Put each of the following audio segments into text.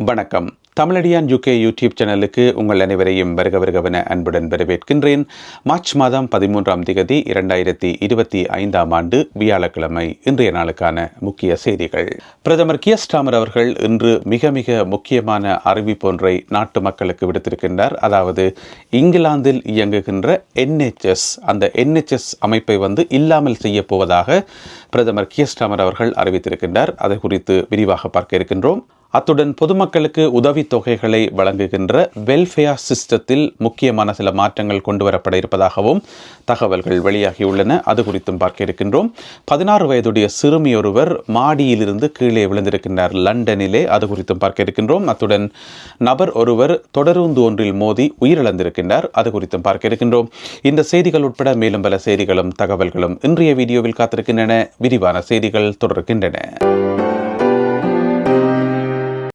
வணக்கம். Tamizhadiyan UK YouTube சேனலுக்கு உங்கள் அனைவரையும் வருக வருகவென அன்புடன் வரவேற்கின்றேன். மார்ச் மாதம் பதிமூன்றாம் திகதி இரண்டாயிரத்தி இருபத்தி ஐந்தாம் ஆண்டு வியாழக்கிழமை இன்றைய நாளுக்கான முக்கிய செய்திகள். பிரதமர் கியஸ்டாமர் அவர்கள் இன்று மிக மிக முக்கியமான அறிவிப்பொன்றை நாட்டு மக்களுக்கு விடுத்திருக்கின்றார். அதாவது இங்கிலாந்தில் இயங்குகின்ற என்ஹெச்எஸ் அந்த என்ஹெச்எஸ் அமைப்பை வந்து இல்லாமல் செய்ய போவதாக பிரதமர் கியஸ்டாமர் அவர்கள் அறிவித்திருக்கின்றார். அதை குறித்து விரிவாக பார்க்க இருக்கின்றோம். அத்துடன் பொதுமக்களுக்கு உதவி தொகைகளை வழங்குகின்ற வெல்ஃபேர் சிஸ்டத்தில் முக்கியமான சில மாற்றங்கள் கொண்டு வரப்பட இருப்பதாகவும் தகவல்கள் வெளியாகியுள்ளன. அது குறித்தும் பார்க்க இருக்கின்றோம். பதினாறு வயதுடைய சிறுமி ஒருவர் மாடியிலிருந்து கீழே விழுந்திருக்கின்றார். லண்டனிலே அது குறித்தும் பார்க்க இருக்கின்றோம். அத்துடன் நபர் ஒருவர் தொடருந்து ஒன்றில் மோதி உயிரிழந்திருக்கின்றார். அது குறித்தும் பார்க்க இருக்கின்றோம். இந்த செய்திகள் உட்பட மேலும் பல செய்திகளும் தகவல்களும் இன்றைய வீடியோவில் காத்திருக்கின்றன. விரிவான செய்திகள் தொடர்கின்றன.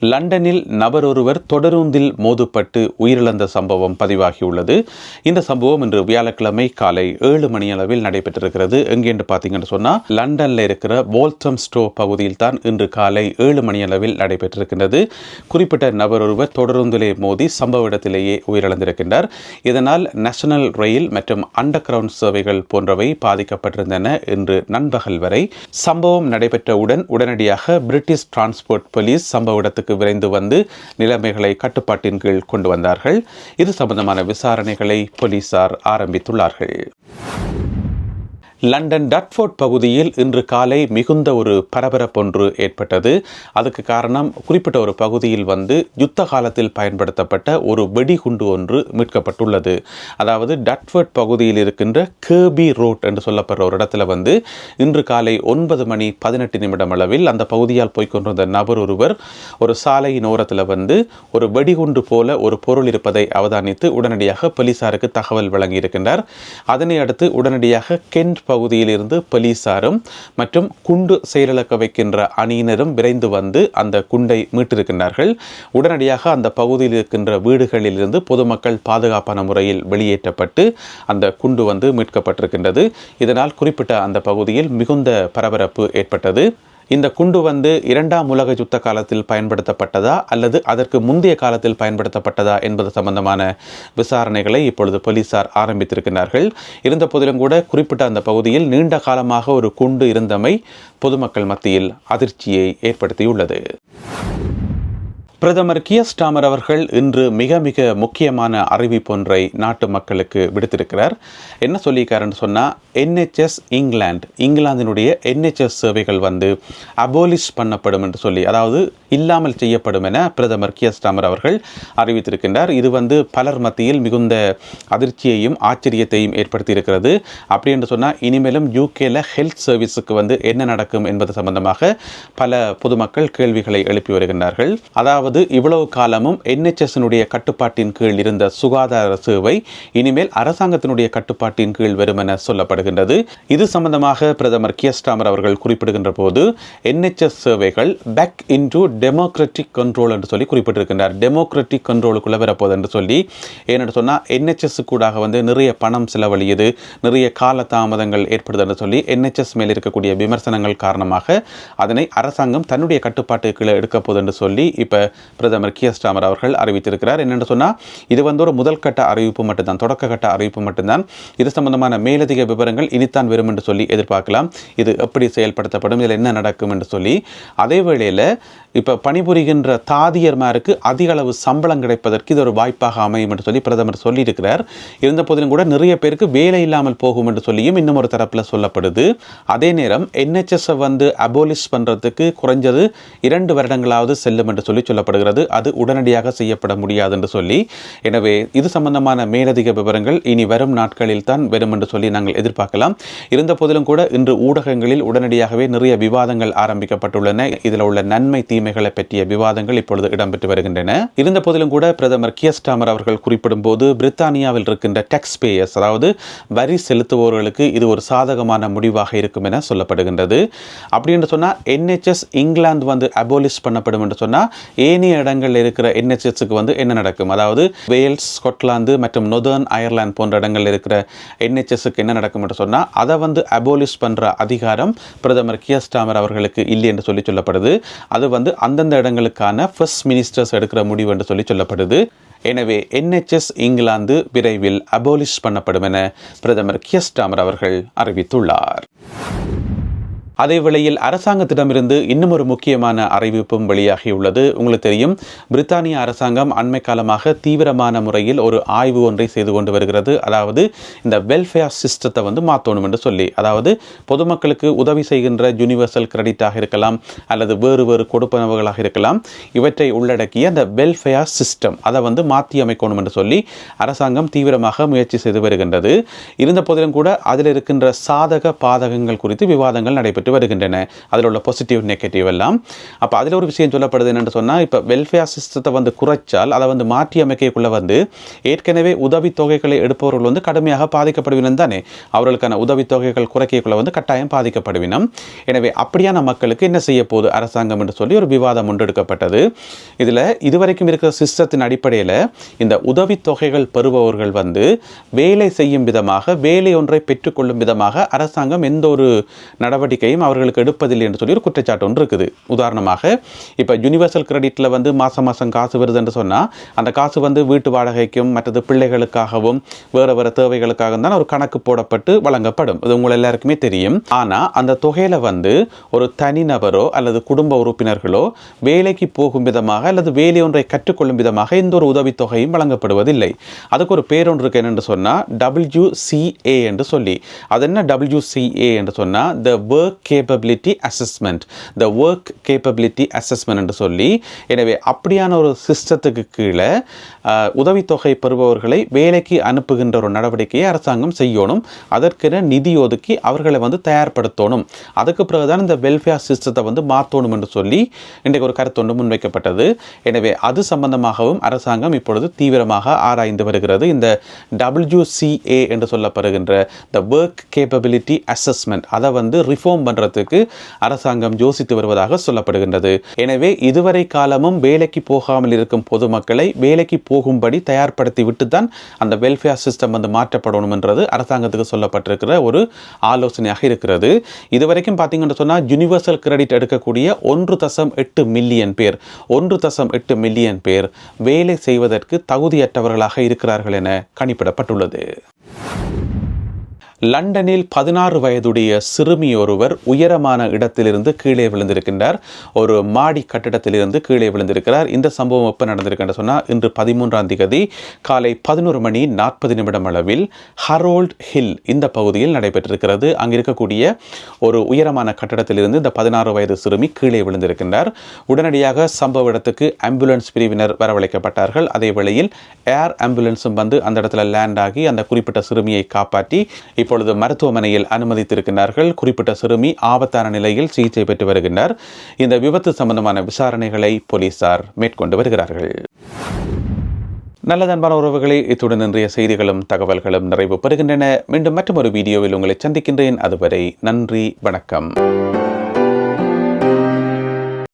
லண்டனில் நபர் ஒருவர் தொடருந்தில் மோதுப்பட்டு உயிரிழந்த சம்பவம் பதிவாகியுள்ளது. இந்த சம்பவம் இன்று வியாழக்கிழமை காலை ஏழு மணி அளவில் நடைபெற்றிருக்கிறது. எங்கேன்னு பார்த்தீங்கன்னு சொன்னால் லண்டனில் இருக்கிற போல்டம் ஸ்டோ பகுதியில் தான் இன்று காலை ஏழு மணி அளவில் நடைபெற்றிருக்கின்றது. குறிப்பிட்ட நபர் ஒருவர் தொடருந்திலே மோதி சம்பவ இடத்திலேயே உயிரிழந்திருக்கின்றார். இதனால் நேஷனல் ரயில் மற்றும் அண்டர் கிரவுண்ட் சேவைகள் போன்றவை பாதிக்கப்பட்டிருந்தன இன்று நண்பகல் வரை. சம்பவம் நடைபெற்றவுடன் உடனடியாக பிரிட்டிஷ் டிரான்ஸ்போர்ட் போலீஸ் சம்பவ இடத்துக்கு விரைந்து வந்து நிலைமைகளை கட்டுப்பாட்டின் கீழ் கொண்டு வந்தார்கள். இது சம்பந்தமான விசாரணைகளை போலீசார் ஆரம்பித்துள்ளார்கள். லண்டன் டட்ஃபோர்ட் பகுதியில் இன்று காலை மிகுந்த ஒரு பரபரப்பொன்று ஏற்பட்டது. அதுக்கு காரணம் குறிப்பிட்ட ஒரு பகுதியில் வந்து யுத்த காலத்தில் பயன்படுத்தப்பட்ட ஒரு வெடிகுண்டு ஒன்று மீட்கப்பட்டுள்ளது. அதாவது டட்ஃபோர்ட் பகுதியில் இருக்கின்ற கேபி ரோட் என்று சொல்லப்படுற ஒரு இடத்துல வந்து இன்று காலை ஒன்பது மணி பதினெட்டு நிமிடம் அளவில் அந்த பகுதியால் போய்கொண்டிருந்த நபர் ஒருவர் ஒரு சாலையின் ஓரத்தில் வந்து ஒரு வெடிகுண்டு போல ஒரு பொருள் இருப்பதை அவதானித்து உடனடியாக போலீசாருக்கு தகவல் வழங்கியிருக்கின்றார். அதனை அடுத்து உடனடியாக கென்ட் பகுதியிலிருந்து போலீசாரும் மற்றும் குண்டு செயலிழக்க வைக்கின்ற அணியினரும் விரைந்து வந்து அந்த குண்டை மீட்டிருக்கின்றார்கள். உடனடியாக அந்த பகுதியில் இருக்கின்ற வீடுகளிலிருந்து பொதுமக்கள் பாதுகாப்பான முறையில் வெளியேற்றப்பட்டு அந்த குண்டு வந்து மீட்கப்பட்டிருக்கின்றது. இதனால் குறிப்பிட்ட அந்த பகுதியில் மிகுந்த பரபரப்பு ஏற்பட்டது. இந்த குண்டு வந்து இரண்டாம் உலக யுத்த காலத்தில் பயன்படுத்தப்பட்டதா அல்லது அதற்கு முந்தைய காலத்தில் பயன்படுத்தப்பட்டதா என்பது சம்பந்தமான விசாரணைகளை இப்பொழுது போலீசார் ஆரம்பித்திருக்கிறார்கள் இருந்த போதிலும் கூட குறிப்பிட்ட அந்த பகுதியில் நீண்ட காலமாக ஒரு குண்டு இருந்தமை பொதுமக்கள் மத்தியில் அதிர்ச்சியை ஏற்படுத்தியுள்ளது. பிரதமர் கியஸ்டாமர் அவர்கள் இன்று மிக மிக முக்கியமான அறிவிப்பொன்றை நாட்டு மக்களுக்கு விடுத்திருக்கிறார். என்ன சொல்லியிருக்காருன்னு சொன்னால் என்ஹெச்எஸ் இங்கிலாந்து இங்கிலாந்தினுடைய என்ஹெச்எஸ் சேவைகள் வந்து அபோலிஷ் பண்ணப்படும் என்று சொல்லி அதாவது இல்லாமல் செய்யப்படும் என பிரதமர் கியஸ்டாமர் அவர்கள் அறிவித்திருக்கின்றார். இது வந்து பலர் மத்தியில் மிகுந்த அதிர்ச்சியையும் ஆச்சரியத்தையும் ஏற்படுத்தியிருக்கிறது. அப்படி என்று சொன்னால் இனிமேலும் யூகேல ஹெல்த் சர்வீஸுக்கு வந்து என்ன நடக்கும் என்பது சம்பந்தமாக பல பொதுமக்கள் கேள்விகளை எழுப்பி வருகின்றார்கள். அதாவது அதாவது இவ்வளவு காலமும் என்ஹெச்எஸ்னுடைய கட்டுப்பாட்டின் கீழ் இருந்த சுகாதார சேவை இனிமேல் அரசாங்கத்தினுடைய கட்டுப்பாட்டின் கீழ் வரும் என சொல்லப்படுகின்றது. இது சம்பந்தமாக பிரதமர் கியஸ்டாமர் அவர்கள் குறிப்பிடுகின்ற போது என்ஹெச்எஸ் சேவைகள் பேக் இன்டு டெமோக்ராட்டிக் கண்ட்ரோல் என்று சொல்லி குறிப்பிட்டிருக்கின்றார். டெமோக்ராட்டிக் கண்ட்ரோலுக்குள்ள வரப்போகுது என்று சொல்லி. ஏனென்று சொன்னால் என்ஹெச்எஸ் கூடாக வந்து நிறைய பணம் செலவழியுது நிறைய கால தாமதங்கள் ஏற்படுது என்று சொல்லி என்ஹெச்எஸ் மேல் இருக்கக்கூடிய விமர்சனங்கள் காரணமாக அதனை அரசாங்கம் தன்னுடைய கட்டுப்பாட்டு கீழே எடுக்க போகுது என்று சொல்லி இப்போ பிரதமர் கியஸ்டாமர் அவர்கள் அறிவித்திருக்கிறார். என்னென்னு சொன்னால் இது வந்து ஒரு முதல் கட்ட அறிவிப்பு மட்டும்தான் தொடக்க கட்ட அறிவிப்பு மட்டும்தான். இது சம்பந்தமான மேலதிக விவரங்கள் இனித்தான் வரும் என்று சொல்லி எதிர்பார்க்கலாம். இது எப்படி செயல்படுத்தப்படும் இதில் என்ன நடக்கும் என்று சொல்லி அதே வேளையில் இப்போ பணிபுரிகின்ற தாதியர்மாருக்கு அதிக அளவு சம்பளம் கிடைப்பதற்கு இது ஒரு வாய்ப்பாக அமையும் என்று சொல்லி பிரதமர் சொல்லியிருக்கிறார். இருந்த போதிலும் கூட நிறைய பேருக்கு வேலை இல்லாமல் போகும் என்று சொல்லியும் இன்னும் ஒரு தரப்பில் சொல்லப்படுது. அதே நேரம் என்ஹெச்எஸ்ஸை வந்து அபோலிஷ் பண்ணுறதுக்கு குறைஞ்சது இரண்டு வருடங்களாவது செல்லும் என்று சொல்லி சொல்லப்படுகிறது. அது உடனடியாக செய்யப்பட முடியாது என்று சொல்லி. எனவே இது சம்பந்தமான மேலதிக விவரங்கள் இனி வரும் நாட்களில் தான் வரும் என்று சொல்லி நாங்கள் எதிர்பார்க்கலாம். இருந்த போதிலும் கூட இன்று ஊடகங்களில் உடனடியாகவே நிறைய விவாதங்கள் ஆரம்பிக்கப்பட்டுள்ளன. இதில் உள்ள நன்மை தீமைகளை பற்றிய விவாதங்கள் இப்பொழுது இடம்பெற்று வருகின்றன. இருந்த போதிலும் கூட பிரதமர் கியஸ்டாமர் அவர்கள் குறிப்பிடும் போது பிரித்தானியாவில் இருக்கின்ற டேக்ஸ் பேயர்ஸ் அதாவது வரி செலுத்துபவர்களுக்கு இது ஒரு சாதகமான முடிவாக இருக்கும் என சொல்லப்படுகின்றது. அப்படி என்று சொன்னால் என்ஹெச்எஸ் இங்கிலாந்து வந்து அபோலிஷ் பண்ணப்படும் என்று சொன்னால் ஏனைய இடங்களில் இருக்கிற என்ஹெச்எஸ்க்கு வந்து என்ன நடக்கும்? அதாவது வேல்ஸ் ஸ்காட்லாந்து மற்றும் நொதர்ன் அயர்லாந்து போன்ற இடங்களில் இருக்கிற என்ஹெச்எஸ்க்கு என்ன நடக்கும் என்று சொன்னால் அதை வந்து அபோலிஷ் பண்ணுற அதிகாரம் பிரதமர் கியஸ்டாமர் அவர்களுக்கு இல்லை என்று சொல்லி சொல்லப்படுது. அது வந்து அதாவது அந்தந்த இடங்களுக்கான ஃபர்ஸ்ட் மினிஸ்டர்ஸ் எடுக்கிற முடிவு என்று சொல்லி சொல்லப்படுது. எனவே என்ஹெச்எஸ் இங்கிலாந்து விரைவில் அபோலிஷ் பண்ணப்படும் என பிரதமர் கியஸ்டாமர் அவர்கள் அறிவித்துள்ளார். அதே வேளையில் அரசாங்கத்திடமிருந்து இன்னும் ஒரு முக்கியமான அறிவிப்பும் வெளியாகியுள்ளது. உங்களுக்கு தெரியும் பிரித்தானிய அரசாங்கம் அண்மை காலமாக தீவிரமான முறையில் ஒரு ஆய்வு ஒன்றை செய்து கொண்டு வருகிறது. அதாவது இந்த வெல்ஃபேர் சிஸ்டத்தை வந்து மாற்றணும் என்று சொல்லி. அதாவது பொதுமக்களுக்கு உதவி செய்கின்ற யூனிவர்சல் கிரெடிட்டாக இருக்கலாம் அல்லது வேறு வேறு கொடுப்பனவுகளாக இருக்கலாம். இவற்றை உள்ளடக்கிய அந்த வெல்ஃபேர் சிஸ்டம் அதை வந்து மாற்றி அமைக்கணும் என்று சொல்லி அரசாங்கம் தீவிரமாக முயற்சி செய்து வருகின்றது. இருந்த போதிலும் கூட அதில் இருக்கின்ற சாதக பாதகங்கள் குறித்து விவாதங்கள் நடைபெற்று வருகின்றன அதில் உள்ள பாசிட்டிவ் நெகட்டிவ் எல்லாம். அப்போ அதில் ஒரு விஷயம் சொல்லப்படுது என்னென்னு சொன்னால் இப்போ வெல்ஃபேர் சிஸ்டத்தை வந்து குறைச்சால் அதை வந்து மாற்றி அமைக்கக்குள்ளே வந்து ஏற்கனவே உதவித்தொகைகளை எடுப்பவர்கள் வந்து கடுமையாக பாதிக்கப்படுவினம் தானே. அவர்களுக்கான உதவித்தொகைகள் குறைக்கக்குள்ளே வந்து கட்டாயம் பாதிக்கப்படுவினம். எனவே அப்படியான மக்களுக்கு என்ன செய்ய போகுது? அரசாங்கம் என்று சொல்லி ஒரு விவாதம் முன்னெடுக்கப்பட்டது இதில் இதுவரைக்கும் இருக்கிற சிஸ்டத்தின் அடிப்படையில் இந்த உதவித்தொகைகள் பெறுபவர்கள் வந்து வேலை செய்யும் விதமாக வேலை ஒன்றை பெற்றுக்கொள்ளும் விதமாக அரசாங்கம் எந்த ஒரு நடவடிக்கையும் அவர்களுக்கு எடுப்பதில்லை என்று சொல்லி ஒரு குற்றச்சாட்டு ஒன்று இருக்குது. உதாரணமாக இப்போ யூனிவர்சல் கிரெடிட்டில் வந்து மாதம் மாதம் காசு வருது என்று சொன்னால் அந்த காசு வந்து வீட்டு வாடகைக்கும் மற்றது பிள்ளைகளுக்காகவும் வேறு வேறு தேவைகளுக்காகவும் தான் ஒரு கணக்கு போடப்பட்டு வழங்கப்படும். இது உங்கள் எல்லாருக்குமே தெரியும். ஆனால் அந்த தொகையில் வந்து ஒரு தனிநபரோ அல்லது குடும்ப உறுப்பினர்களோ வேலைக்கு போகும் விதமாக அல்லது வேலை ஒன்றை கற்றுக்கொள்ளும் விதமாக எந்த ஒரு உதவித்தொகையும் வழங்கப்படுவதில்லை. அதுக்கு ஒரு பேர் ஒன்று இருக்கு என்னென்று சொன்னால் டபிள்யூசிஏ என்று சொல்லி. அது என்ன டபிள்யூசிஏ என்று சொன்னால் the work capability assessment the work capability assessment என்று சொல்லி எனவே அப்படியான ஒரு சிஸ்டத்துக்கு கீழே உதவித்தொகை பெறுபவர்களை வேலைக்கு அனுப்புகின்ற ஒரு நடவடிக்கையை அரசாங்கம் செய்யணும். அதற்கென நிதி ஒதுக்கி அவர்களை வந்து தயார்படுத்தணும். அதுக்கு பிறகுதான் இந்த வெல்ஃபேர் சிஸ்டத்தை வந்து மாற்றணும் என்று சொல்லி இன்றைக்கு ஒரு கருத்து ஒன்று முன்வைக்கப்பட்டது. எனவே அது சம்பந்தமாகவும் அரசாங்கம் இப்பொழுது தீவிரமாக ஆராய்ந்து வருகிறது. இந்த டபிள்யூசிஏ என்று சொல்லப்படுகின்ற த ஒர்க் கேப்பபிலிட்டி அசஸ்மெண்ட் அதை வந்து ரிஃபார்ம் பண்ணுறதுக்கு அரசாங்கம் யோசித்து வருவதாக சொல்லப்படுகின்றது. எனவே இதுவரை காலமும் வேலைக்கு போகாமல் இருக்கும் பொதுமக்களை வேலைக்கு போகும்படி தயார்படுத்தி விட்டு தான் அந்த வெல்ஃபேர் சிஸ்டம் வந்து மாற்றப்படணும் என்றது அரசாங்கத்துக்கு சொல்லப்பட்டிருக்கிற ஒரு ஆலோசனையாக இருக்கிறது. இதுவரைக்கும் பார்த்தீங்கன்னு சொன்னால் யூனிவர்சல் கிரெடிட் எடுக்கக்கூடிய ஒன்று தசம் எட்டு மில்லியன் பேர் ஒன்று தசம் எட்டு மில்லியன் பேர் வேலை செய்வதற்கு தகுதியற்றவர்களாக இருக்கிறார்கள் என கணிப்பிடப்பட்டுள்ளது. லண்டனில் பதினாறு வயதுடைய சிறுமி ஒருவர் உயரமான இடத்திலிருந்து கீழே விழுந்திருக்கின்றார். ஒரு மாடி கட்டிடத்திலிருந்து கீழே விழுந்திருக்கிறார். இந்த சம்பவம் எப்போ நடந்திருக்கின்ற சொன்னால் இன்று பதிமூன்றாம் தேதி காலை பதினோரு மணி நாற்பது நிமிடம் அளவில் ஹரோல்ட் ஹில் இந்த பகுதியில் நடைபெற்றிருக்கிறது. அங்கு இருக்கக்கூடிய ஒரு உயரமான கட்டிடத்திலிருந்து இந்த பதினாறு வயது சிறுமி கீழே விழுந்திருக்கின்றார். உடனடியாக சம்பவ இடத்துக்கு ஆம்புலன்ஸ் பிரிவினர் வரவழைக்கப்பட்டார்கள். அதே வேளையில் ஏர் ஆம்புலன்ஸும் வந்து அந்த இடத்துல லேண்ட் ஆகி அந்த குறிப்பிட்ட சிறுமியை காப்பாற்றி இப்பொழுது மருத்துவமனையில் அனுமதித்திருக்கிறார்கள் குறிப்பிட்ட சிறுமி ஆபத்தான நிலையில் சிகிச்சை பெற்று வருகின்றார். இந்த விபத்து சம்பந்தமான விசாரணைகளை போலீசார் மேற்கொண்டு வருகிறார்கள். நல்ல அன்பான உறவுகளே இத்துடன் இன்றைய செய்திகளும் தகவல்களும் நிறைவு பெறுகின்றன. மீண்டும் மற்றொரு வீடியோவில் உங்களை சந்திக்கின்றேன். அதுவரை நன்றி வணக்கம்.